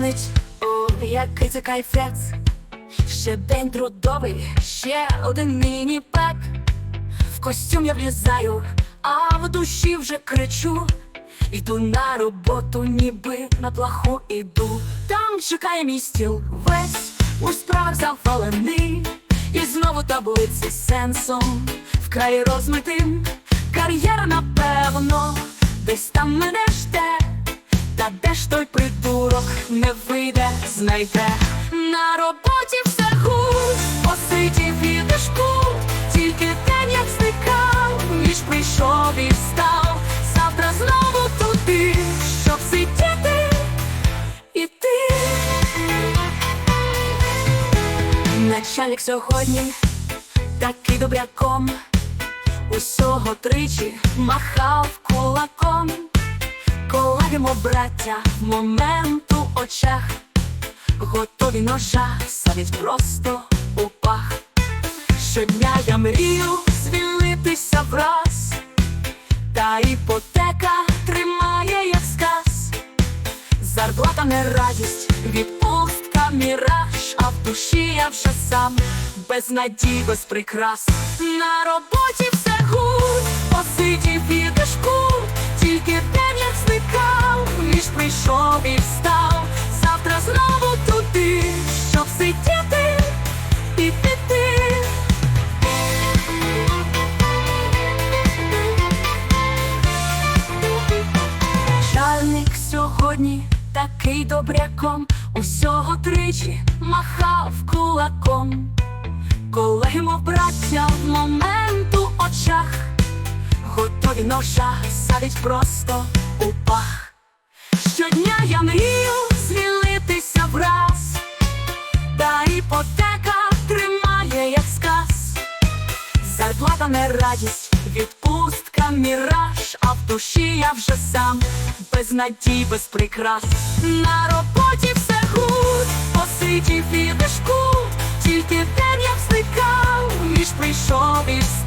дзвонить, о, який це кайфець. Ще день трудовий, ще один міні-пек. В костюм я влізаю, а в душі вже кричу. Йду на роботу, ніби на плаху іду. Там чекає мій стіл весь у справах завалений. І знову таблиці сенсом вкрай розмитим. Кар'єра, напевно, десь там мене жде. Та де ж той придурок? Не вийде, знайде. На роботі все гуд, посидів і Тільки день як зникав, ніж прийшов і встав. Завтра знову туди, щоб сидіти і ти. Начальник сьогодні такий добряком. Усього тричі махав кулаком Колеги, мов браття, в моменту очах, готові ножа садять просто у пах. Щодня я мрію звільнитися враз, та іпотека тримає як сказ. Зарплата не радість, відпустка міраж, а в душі я вже сам без надій, без прикрас. На роботі все гуд, посидів і дешку, тільки день щоб і піти. Начальник сьогодні такий добряком, усього тричі махав кулаком. Колеги, мов браття, в моменту очах, готові ножа садить просто у пах. Щодня я мрію стане радість, відпустка, міраж, а в душі я вже сам, без надій, без прикрас. На роботі все гуд, посидів і дешку, тільки день я встикав, ніж прийшов і все.